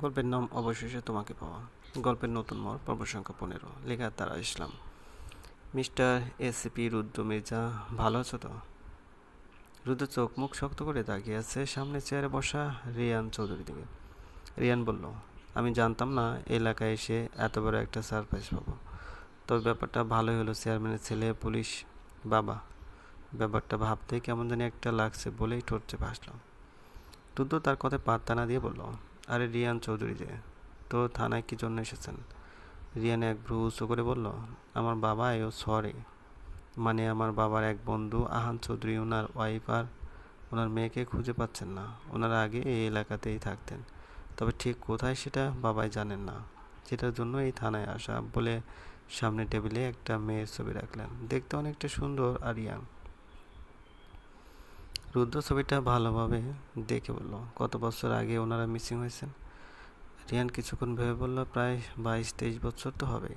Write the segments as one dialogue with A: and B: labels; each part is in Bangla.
A: গল্পের নাম অবশেষে তোমাকে পাওয়া। গল্পের নতুন মোড়, পর্ব সংখ্যা পনেরো। লেখা তারা ইসলাম। মিস্টার এসিপি রুদ্র মির্জা, ভালো আছো তো? রুদ্র চোখ মুখ শক্ত করে তাকিয়ে আছে সামনে চেয়ারে বসা রিয়ান চৌধুরী দিকে। রিয়ান বলল, আমি জানতাম না এলাকায় এসে এত বড় একটা সারপ্রাইজ পাবো। তবে ব্যাপারটা ভালোই হলো চেয়ারম্যানের ছেলে, পুলিশ বাবা। ব্যাপারটা ভাবতে কেমন জানি একটা লাগছে বলেই ঠোঁট চেপে হাসলাম রুদ্র তার কথায় পাত্তা না দিয়ে বলল আরে রিয়ান চৌধুরী যে, তো থানায় কী জন্য এসেছেন? রিয়ান এক ভ্রু উঁচু করে বলল, আমার বাবা এও সরি। মানে আমার বাবার এক বন্ধু, আহান চৌধুরী ওনার ওয়াইফ আর ওনার মেয়েকে খুঁজে পাচ্ছেন না। ওনারা আগে এই এলাকাতেই থাকতেন। তবে ঠিক কোথায় সেটা বাবাই জানেন না। যেটার জন্য এই থানায় আসা বলে সামনে টেবিলে একটা মেয়ের ছবি রাখলেন। দেখতে অনেকটা সুন্দর আর ইয়াং রুদ্র ছবিটা ভালোভাবে দেখে বলল, কত বছর আগে ওনারা মিসিং হয়েছেন? রিয়ান কিছুক্ষণ ভেবে বলল, প্রায় বাইশ, তেইশ বছর তো হবেই।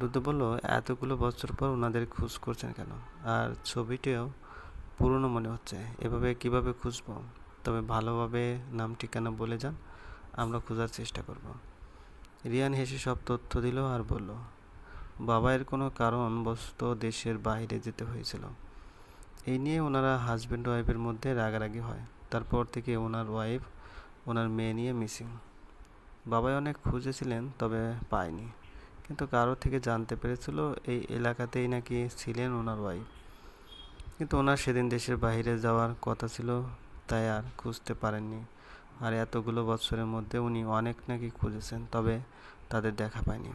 A: রুদ্র বলল, এতগুলো বছর পর ওনাদের খোঁজ করছেন কেন? আর ছবিটিও পুরনো মনে হচ্ছে। এভাবে কীভাবে খুঁজবো? তবে ভালোভাবে নাম, ঠিকানা বলে যান, আমরা খোঁজার চেষ্টা করব। রিয়ান হেসে সব তথ্য দিল আর বলল বাবায়ের কোনো কারণ বশত দেশের বাইরে যেতে হয়েছিল। এই নিয়ে ওনারা হাজব্যান্ড ওয়াইফের মধ্যে রাগারাগি হয়। তারপর থেকে ওনার ওয়াইফ ওনার মেয়ে নিয়ে মিসিং বাবাই অনেক খুঁজেছিলেন, তবে পায়নি। কিন্তু কারও থেকে জানতে পেরেছিল এই এলাকাতেই নাকি ছিলেন ওনার ওয়াইফ কিন্তু ওনার সেদিন দেশের বাইরে যাওয়ার কথা ছিল, তাই আর খুঁজতে পারেননি। আর এতগুলো বছরের মধ্যে উনি অনেক নাকি খুঁজেছেন, তবে তাদের দেখা পায়নি।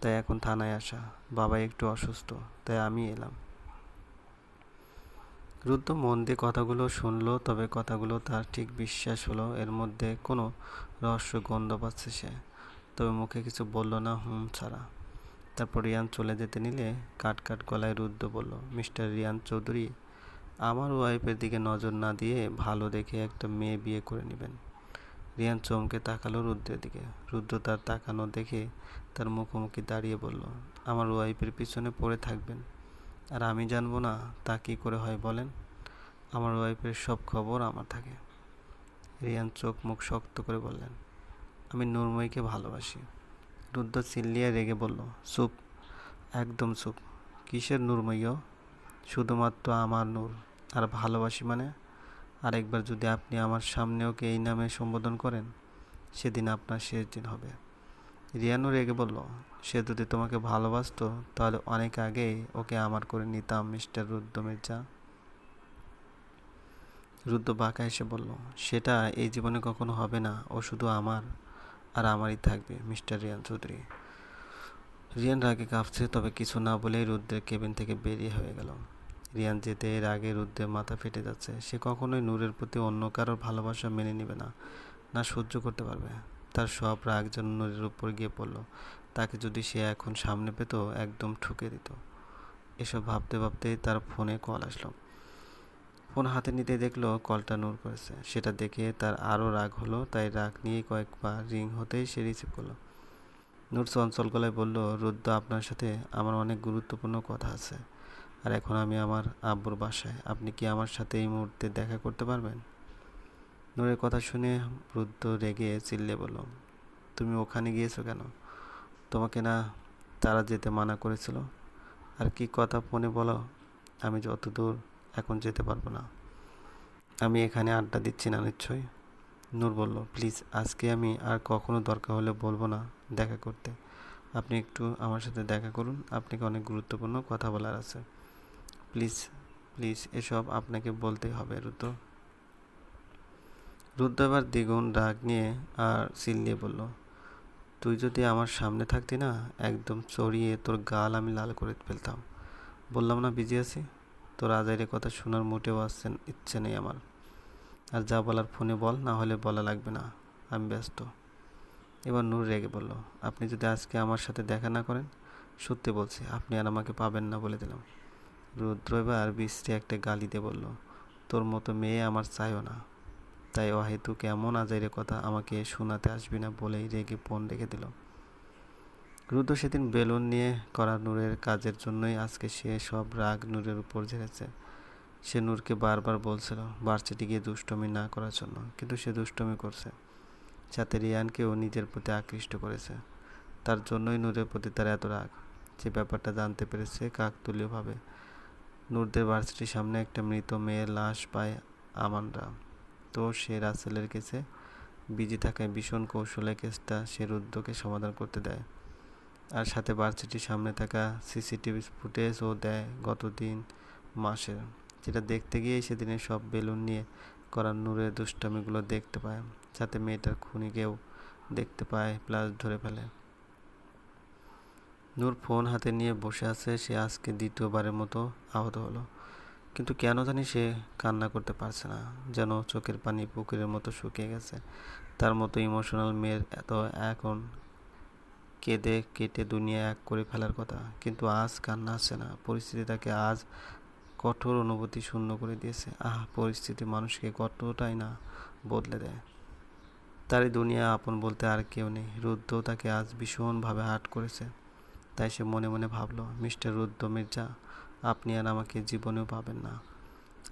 A: তাই এখন থানায় আসা। বাবা একটু অসুস্থ, তাই আমি এলাম। রুদ্র মন দিয়ে কথাগুলো শুনলো, তবে কথাগুলো তার ঠিক বিশ্বাস হলো, এর মধ্যে কোনো রহস্য গন্ধ পাচ্ছে সে। তবে মুখে কিছু বলল না, হুম ছাড়া। তারপর রিয়ান চলে যেতে নিলে কাট কাট গলায় রুদ্র বলল, মিস্টার রিয়ান চৌধুরী, আমার ওয়াইফের দিকে নজর না দিয়ে ভালো দেখে একটা মেয়ে বিয়ে করে নেবেন। রিয়ান চমকে তাকালো রুদ্রের দিকে। রুদ্র তার তাকানো দেখে তার মুখোমুখি দাঁড়িয়ে বলল, আমার ওয়াইফের পিছনে পড়ে থাকবেন। আর আমি জানব না তা কী করে হয় বলেন? আমার ওয়াইফের সব খবর আমার থাকে। রিয়ান চোখ মুখ শক্ত করে বললেন, আমি নুরময়কে ভালোবাসি। রুদ্র চিল্লিয়ে রেগে বলল, চুপ, একদম চুপ। কিসের নুরময়ীও শুধুমাত্র আমার নূর। আর ভালোবাসি মানে? আরেকবার যদি আপনি আমার সামনে ওকে এই নামে সম্বোধন করেন, সেদিন আপনার শেষ দিন হবে। রিয়ানও রেগে বলল, সে যদি তোমাকে ভালোবাসতো, তাহলে অনেক আগেই ওকে আমার করে নিতাম, মিস্টার রুদ্র মির্জা রুদ্র বাঁকা এসে বলল, সেটা এই জীবনে কখনো হবে না, ও শুধু আমার আর আমারই থাকবে, মিস্টার রিয়ান চৌধুরী। রিয়ান রাগে কাঁপছে, তবে কিছু না বলেই রুদ্রের কেবিন থেকে বেরিয়ে হয়ে গেল। রিয়ান যেতে এর আগে রুদ্রের মাথা ফেটে যাচ্ছে। সে কখনোই নূরের প্রতি অন্য কারোর ভালোবাসা মেনে নেবে না না সহ্য করতে পারবে। তার সব রাগ যেন নূরের উপর গিয়ে পড়ল। তাকে যদি সে এখন সামনে পেত, একদম ঠুকে দিত। এসব ভাবতে ভাবতেই তার ফোনে কল আসলো। ফোন হাতে নিতে দেখল কলটা নূর করেছে। সেটা দেখে তার আরও রাগ হলো, তাই রাগ নিয়ে কয়েকবার রিং হতেই সে রিসিভ করল। নূর চঞ্চল গলায় বলল, রুদ্র, আপনার সাথে আমার অনেক গুরুত্বপূর্ণ কথা আছে। আর এখন আমি আমার আব্বুর বাসায়। আপনি কি আমার সাথে এই মুহূর্তে দেখা করতে পারবেন? নূরের কথা শুনে রুদ্র রেগে চিল্লে বলল, তুমি ওখানে গিয়েছো কেন? তোমাকে না তারা যেতে মানা করেছিল। আর কি কথা ফোনে বলো? আমি যত দূর এখন যেতে পারব না। আমি এখানে আড্ডা দিচ্ছি না নিশ্চয়ই। নূর বলল, প্লিজ, আজকে আমি আর কখনো দরকার হলে বলব না দেখা করতে। আপনি একটু আমার সাথে দেখা করুন। আপনাকে অনেক গুরুত্বপূর্ণ কথা বলার আছে। প্লিজ প্লিজ, এসব আপনাকে বলতেই হবে, রুদ্র। রুদ্র এবার দ্বিগুণ রাগ নিয়ে আর চিল্লিয়ে বলল, তুই যদি আমার সামনে থাকতি না, একদম চড়িয়ে তোর গাল আমি লাল করে ফেলতাম। বললাম, না, বিজি আছি? তোর আজাইরের কথা শোনার মোটেও আসছেন ইচ্ছে নেই আমার। আর যা বলার ফোনে বল, না হলে বলা লাগবে না। আমি ব্যস্ত। এবার নূর রেগে বলল, আপনি যদি আজকে আমার সাথে দেখা না করেন, সত্যি বলছি, আপনি আর আমাকে পাবেন না বলে দিলাম। রুদ্র এবার বিশ্রী একটা গালি দিয়ে বলল, তোর মতো মেয়ে আমার চাইও না। তাই অহেতু কেমন আজাইরের কথা আমাকে শোনাতে আসবি না বলেই রেগে ফোন রেখে দিল। রুদ্র সেদিন বেলুন নিয়ে করা নূরের কাজের জন্যই আজকে সে সব রাগ নূরের উপর ঝেড়েছে। সে নূরকে বারবার বলছিল ভার্সিটি গিয়ে দুষ্টমি না করার জন্য। কিন্তু সে দুষ্টমি করছে সাথে রিয়ানকেও নিজের প্রতি আকৃষ্ট করেছে। তার জন্যই নূরের প্রতি তার এত রাগ। যে ব্যাপারটা জানতে পেরেছে কাকতুলীয়ভাবে, নূরদের ভার্সিটির সামনে একটা মৃত মেয়ের লাশ পায় আমানরা। তো সে রাসেলের কেসে বিজি থাকায় ভীষণ কৌশলে কেসটা সে রুদ্রকে সমাধান করতে দেয়। আর সাথে ভার্সিটির সামনে থাকা সিসিটিভি ফুটেজও দেয় গত তিন মাসের যেটা দেখতে গিয়েই সেদিনের সব বেলুন নিয়ে করা নূরের দুষ্টামিগুলো দেখতে পায় সাথে মেয়েটার খুনিকেও দেখতে পায়, প্লাস ধরে ফেলে। নূর ফোন হাতে নিয়ে বসে আছে, সে আজকে দ্বিতীয়বারের মতো আহত হলো। কিন্তু কেন জানি সে কান্না করতে পারছে না, যেন চোখের পানি পুকুরের মতো শুকিয়ে গেছে। তার মতো ইমোশনাল মেয়ের এত এখন কেঁদে কেটে দুনিয়া এক করে ফেলার কথা। কিন্তু আজ কান্না আসছে না। পরিস্থিতি তাকে আজ কঠোর অনুভূতি শূন্য করে দিয়েছে। আহ, পরিস্থিতি মানুষকে কতটাই না বদলে দেয়। তারই দুনিয়া আপন বলতে আর কেউ নেই। রুদ্র তাকে আজ ভীষণভাবে হাট করেছে। তাই সে মনে মনে ভাবলো, মিস্টার রুদ্র মির্জা, আপনি আর আমাকে জীবনেও পাবেন না।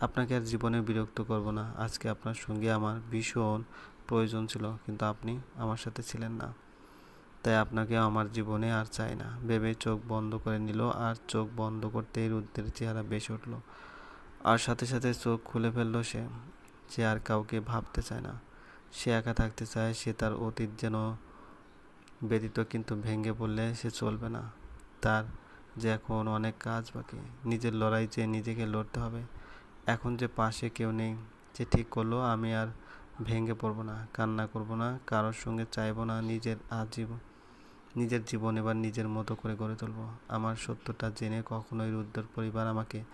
A: আপনাকে আর জীবনে বিরক্ত করব না। আজকে আপনার সঙ্গে আমার ভীষণ প্রয়োজন ছিল, কিন্তু আপনি আমার সাথে ছিলেন না। তাই আপনাকে আমার জীবনে আর চাই না। ভেবে চোখ বন্ধ করে নিল আর চোখ বন্ধ করতেই রুদ্রের চেহারা বেশি উঠল। আর সাথে সাথে চোখ খুলে ফেলল সে সে আর কাউকে ভাবতে চায় না। সে একা থাকতে চায়, সে তার অতীত যেন ব্যতীত কিন্তু ভেঙে পড়লে সে চলবে না। তার যে এখন অনেক কাজ বাকি, নিজের লড়াই যে নিজেকে লড়তে হবে। এখন যে পাশে কেউ নেই, যে ঠিক করল, আমি আর ভেঙে পড়ব না, কান্না করব না, কারোর সঙ্গে চাইব না, নিজের আজীবন নিজের জীবন এবার নিজের মতো করে গড়ে তুলব। আমার সত্যটা জেনে কখনোই রুদ্রর পরিবার আমাকে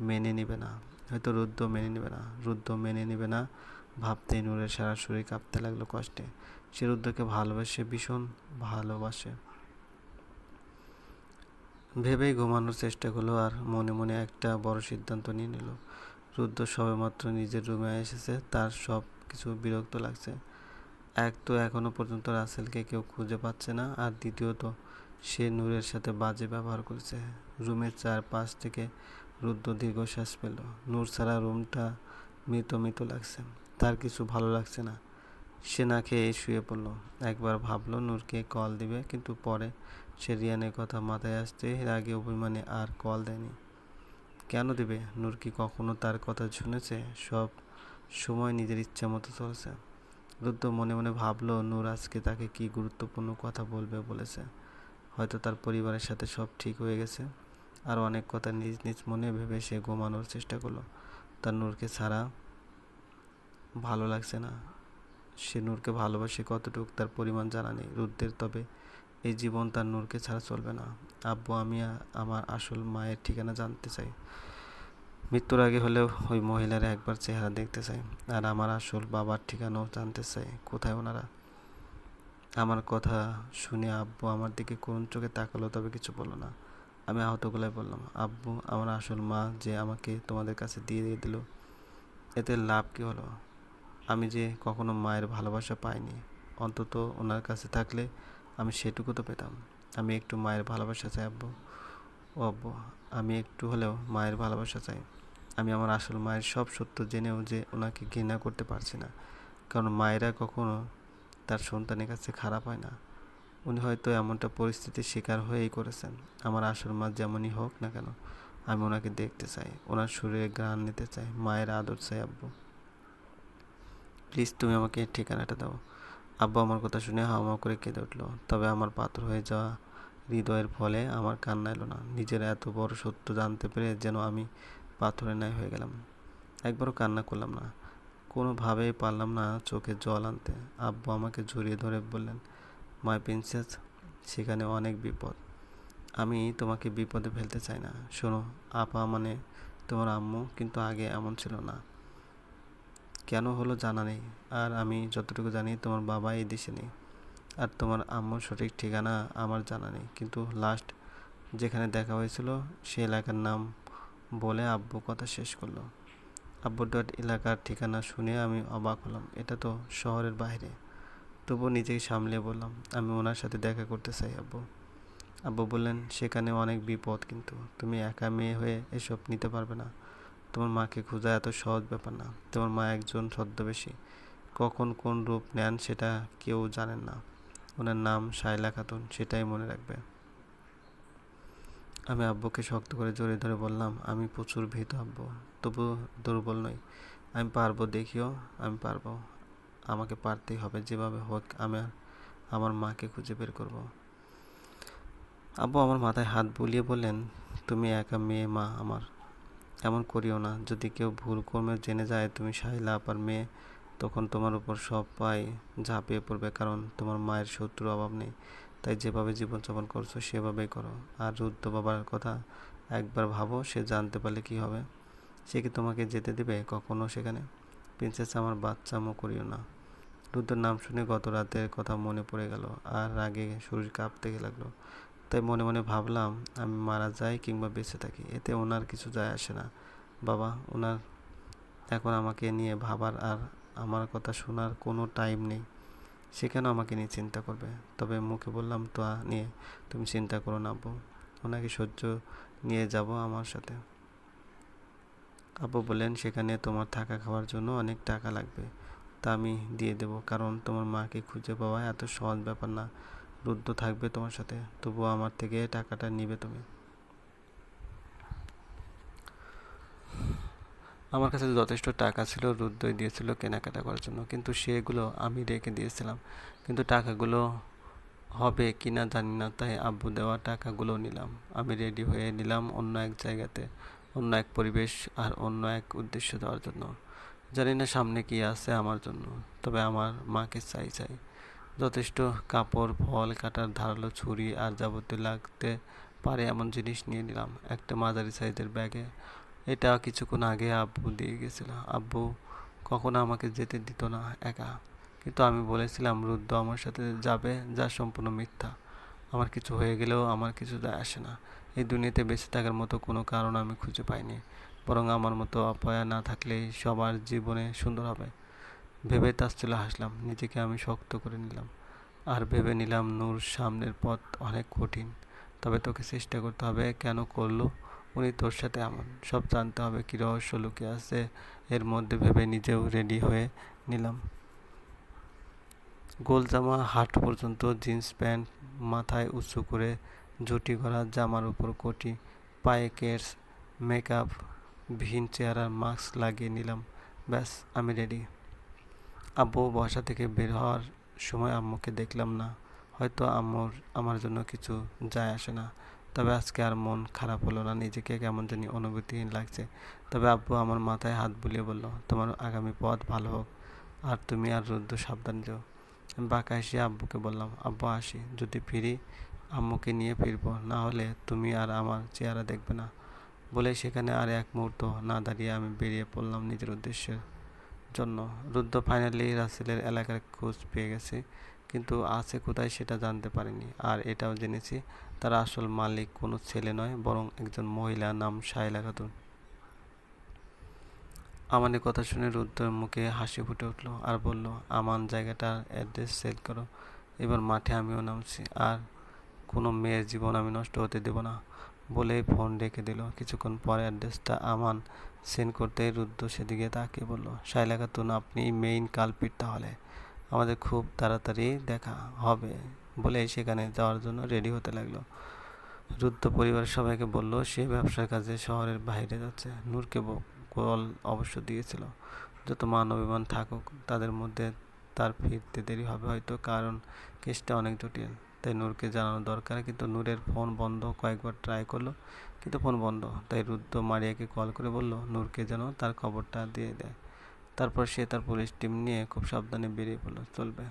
A: মেনে নেবে না। হয়তো রুদ্র মেনে নেবে না। রুদ্র মেনে নেবে না ভাবতেই নূরের সারা শরীর কাঁপতে লাগল কষ্টে। সে রুদ্রকে ভালোবাসে, ভীষণ ভালোবাসে। ভেবেই ঘুমানোর চেষ্টা করল আর মনে মনে একটা বড় সিদ্ধান্ত নিয়ে নিল। রুদ্র সবেমাত্র নিজের রুমে এসেছে, তার সব কিছু বিরক্ত লাগছে। এক তো এখনও পর্যন্ত রাসেলকে কেউ খুঁজে পাচ্ছে না, আর দ্বিতীয়ত, সে নূরের সাথে বাজে ব্যবহার করেছে। রুমের চারপাশ থেকে রুদ্র দীর্ঘশ্বাস পেল নূর ছাড়া রুমটা মৃত মৃত লাগছে, তার কিছু ভালো লাগছে না। সে না খেয়ে শুয়ে পড়ল। একবার ভাবলো নূরকে কল দিবে, কিন্তু পরে সে রিয়ানের কথা মাথায় আসতে আগে অভিমানে আর কল দেয়নি। কেন দেবে? নূর কি কখনো তার কথা শুনেছে? সব সময় নিজের ইচ্ছা মতো চলছে। রুদ্র মনে মনে ভাবলো, নূর আজকে তাকে কি গুরুত্বপূর্ণ কথা বলবে বলেছে। হয়তো তার পরিবারের সাথে সব ঠিক হয়ে গেছে। আর অনেক কথা নিজ নিজ মনে ভেবে সে ঘুমানোর চেষ্টা করল। তার নূরকে ছাড়া ভালো লাগছে না। সে নূরকে ভালোবাসে কতটুকু তার পরিমাণ জানা নেই। রুদ্রের তবে এই জীবন তার নূরকে ছাড়া চলবে না। আব্বু, আমি আমার আসল মায়ের ঠিকানা জানতে চাই। মৃত্যুর আগে হলেও ওই মহিলার একবার চেহারা দেখতে চাই। আর আমার আসল বাবার ঠিকানাও জানতে চাই। কোথায় ওনারা? আমার কথা শুনে আব্বু আমার দিকে কোন চোখে তাকালো, তবে কিছু বলল না। আমি আহত গলায় বললাম, আব্বু, আমার আসল মা যে আমাকে তোমাদের কাছে দিয়ে দিয়ে দিল, এতে লাভ কী হলো? আমি যে কখনো মায়ের ভালোবাসা পাইনি, অন্তত ওনার কাছে থাকলে আমি সেটুকু তো পেতাম। আমি একটু মায়ের ভালোবাসা চাই, আব্বু। আব্বু, আমি একটু হলেও মায়ের ভালোবাসা চাই। আমি আমার আসল মায়ের সব সত্য জেনেও যে ওনাকে ঘৃণা করতে পারছি না। কারণ মায়েরা কখনো তার সন্তানের কাছে খারাপ হয় না। উনি হয়তো এমনটা পরিস্থিতির শিকার হয়েই করেছেন। আমার আসল মা যেমনই হোক না কেন, আমি ওনাকে দেখতে চাই। ওনার শরীরে গ্রাণ নিতে চাই। মায়ের আদর চাই আব্বু। প্লিজ তুমি আমাকে ঠিকানাটা দাও। আব্বু আমার কথা শুনে হাওয়া করে কেঁদে উঠল। তবে আমার পাথর হয়ে যাওয়া হৃদয়ের ফলে আমার কান্না এলো না। নিজের এত বড় সত্য জানতে পেরে যেন আমি পাথরের ন্যায় হয়ে গেলাম। একবারও কান্না করলাম না। কোনোভাবেই পারলাম না চোখে জল আনতে। আব্বু আমাকে জড়িয়ে ধরে বললেন মাই প্রিন্সেস, সেখানে অনেক বিপদ। আমি তোমাকে বিপদে ফেলতে চাই না। শোনো, আপা মানে তোমার আম্মু কিন্তু আগে এমন ছিল না। কেন হলো জানা নেই। আর আমি যতটুকু জানি তোমার বাবা এই দেশে নেই। আর তোমার আম্মুর সঠিক ঠিকানা আমার জানা নেই। কিন্তু লাস্ট যেখানে দেখা হয়েছিল সে এলাকার নাম বলে আব্বু কথা শেষ করল। আব্বু ডট এলাকার ঠিকানা শুনে আমি অবাক হলাম। এটা তো শহরের বাইরে। তবু নিজেকে সামলে বললাম, আমি ওনার সাথে দেখা করতে চাই আব্বু। আব্বু বললেন, সেখানে অনেক বিপদ কিন্তু। তুমি একা মেয়ে হয়ে এসব নিতে পারবে না। তোমার মাকে খোঁজা এত সহজ ব্যাপার না। তোমার মা একজন ছদ্মবেশী। কখন কোন রূপ নেন সেটা কেউ জানেন না। ওনার নাম শায়লা খাতুন, সেটাই মনে রাখবে। আমি আব্বুকে শক্ত করে জড়িয়ে ধরে বললাম, আমি প্রচুর ভীত আব্বু, তবু দুর্বল নই। আমি পারব, দেখিও, আমি পারব। আমাকে পারতেই হবে, যেভাবে হোক আমি আমার মাকে খুঁজে বের করব। আব্বু আমার মাথায় হাত বুলিয়ে বললেন, তুমি একা মেয়ে, মা আমার। এমন করিও না। যদি কেউ ভুল কর্মে জেনে যায়, তুমি শাহিলা আপার মেয়ে তখন তোমার উপর সব পায় ঝাঁপিয়ে পড়বে কারণ তোমার মায়ের শত্রুর অভাব নেই। তাই যেভাবে জীবনযাপন করছ, সেভাবেই করো। আর রুদ্র বাবার কথা একবার ভাবো, সে জানতে পারলে কি হবে। সে কি তোমাকে যেতে দেবে কখনো সেখানে? প্রিন্সেস, আমার বাচ্চা মো করিও না। রুদ্রের নাম শুনে গত রাতের কথা মনে পড়ে গেল আর রাগে শরীর কাঁপতে লাগল। তাই মনে মনে ভাবলাম, আমি মারা যাই কিংবা বেঁচে থাকি, এতে ওনার কিছু যায় আসে না। বাবা, ওনার এখন আমাকে নিয়ে ভাবার আর আমার কথা শোনার কোনো টাইম নেই। সেখানেও আমাকে নিয়ে চিন্তা করবে? তবে মুখে বললাম, তো নিয়ে তুমি চিন্তা করো না আব্বু। ওনাকে সহ্য নিয়ে যাব আমার সাথে। আব্বু বললেন, সেখানে তোমার থাকা খাওয়ার জন্য অনেক টাকা লাগবে। তা আমি দিয়ে দেব। কারণ তোমার মাকে খুঁজে পাওয়া এত সহজ ব্যাপার না। রুদ্র থাকবে তোমার সাথে। তবুও আমার থেকে টাকাটা নিবে তুমি। আমার কাছে যথেষ্ট টাকা ছিল, রুদ্রই দিয়েছিল কেনাকাটা করার জন্য। কিন্তু সেগুলো আমি রেখে দিয়েছিলাম। কিন্তু টাকাগুলো হবে কি না জানি না, তাই আব্বু দেওয়া টাকাগুলো নিলাম। আমি রেডি হয়ে নিলাম অন্য এক জায়গাতে, অন্য এক পরিবেশ আর অন্য এক উদ্দেশ্য দেওয়ার জন্য। জানি না সামনে কি আছে আমার জন্য, তবে আমার মাকে চাই চাই। যথেষ্ট কাপড়, ফল, কাটার ধারালো ছুরি আর যাবতীয় লাগতে পারে এমন জিনিস নিয়ে নিলাম। একটা মাঝারি সাইজের ব্যাগে এটা কিছুক্ষণ আগে আব্বু দিয়ে গেছিল। আব্বু কখনো আমাকে যেতে দিত না, একা। কিন্তু আমি বলেছিলাম, রুদ্র আমার সাথে যাবে, যা সম্পূর্ণ মিথ্যা। আমার কিছু হয়ে গেলেও আমার কিছু যায় আসে না। এই দুনিয়াতে বেঁচে থাকার মতো কোনো কারণ আমি খুঁজে পাইনি। বরং আমার মতো অপয়া না থাকলেই সবার জীবনে সুন্দর হবে। ভেবে তাচ্ছিল হাসলাম, নিজেকে আমি শক্ত করে নিলাম। আর ভেবে নিলাম, নূর সামনের পথ অনেক কঠিন। তবে তোকে চেষ্টা করতে হবে, কেন করল? উনি তোর সাথে এমন সব জানতে হবে কী রহস্য লুকিয়ে আছে। এর মধ্যে ভেবে নিজেও রেডি হয়ে নিলাম। গোল জামা হাট পর্যন্ত জিন্স প্যান্ট মাথায় উঁচু করে জুটি করা জামার উপর কোটি, পায়ে কেটস মেকআপ ভিন চেহারার মাস্ক লাগিয়ে নিলাম। ব্যাস, আমি রেডি আব্বু বসা থেকে বের হওয়ার সময় আম্মুকে দেখলাম না। হয়তো আম্মুর, আমার জন্য কিছু যায় আসে না। তবে আজকে আর মন খারাপ হলো না, নিজেকে কেমন জানি অনুভূতিহীন লাগছে। তবে আব্বু আমার মাথায় হাত বুলিয়ে বলল, তোমার আগামী পথ ভালো হোক, আর তুমি আর রুদ্র সাবধান যাও। আমি বাঁকা এসে আব্বুকে বললাম, আব্বু, আসি, যদি ফিরি, আম্মুকে নিয়ে ফিরবো, না হলে তুমি আর আমার চেহারা দেখবে না। বলে সেখানে আর এক মুহূর্ত না দাঁড়িয়ে আমি বেরিয়ে পড়লাম নিজের উদ্দেশ্যের জন্য। রুদ্র ফাইনালি রাসেলের এলাকার খোঁজ পেয়ে গেছে। কিন্তু আছে কোথায় সেটা জানতে পারিনি। আর এটাও জেনেছি, তার আসল মালিক কোনো ছেলে নয়, বরং একজন মহিলা নাম শাইলা খাতুন। আমাদের কথা শুনে রুদ্রের মুখে হাসি ফুটে উঠল আর বলল, আমান, জায়গাটার অ্যাড্রেস সেল করো। এবার মাঠে আমিও নামছি, আর কোনো মেয়ের জীবন আমি নষ্ট হতে দেব না। বলে ফোন রেখে দিল। কিছুক্ষণ পরে অ্যাড্রেসটা আমান সেন্ড করতে রুদ্র সেদিকে তাকিয়ে বলল শাইলা খাতুন, আপনি মেইন কালপিট তাহলে। আমাদের খুব তাড়াতাড়ি দেখা হবে বলে সেখানে যাওয়ার জন্য রেডি হতে লাগল। রুদ্র পরিবারের সবাইকে বলল, সে ব্যবসার কাজে শহরের বাইরে যাচ্ছে। নূরকে কল অবশ্য দিয়েছিল, যত মান অভিমান থাকুক, তাদের মধ্যে তার ফিরতে দেরি হবে হয়তো, কারণ কেসটা অনেক জটিল। তাই নূরকে জানানো দরকার, কিন্তু নূরের ফোন বন্ধ কয়েকবার ট্রাই করল, কিন্তু ফোন বন্ধ। তাই রুদ্র মারিয়াকে কল করে বলল, নূরকে যেন তার খবরটা দিয়ে দেয়। তারপর সে তার পুলিশ টিম নিয়ে খুব সাবধানে বেরিয়ে পড়ল চলবে।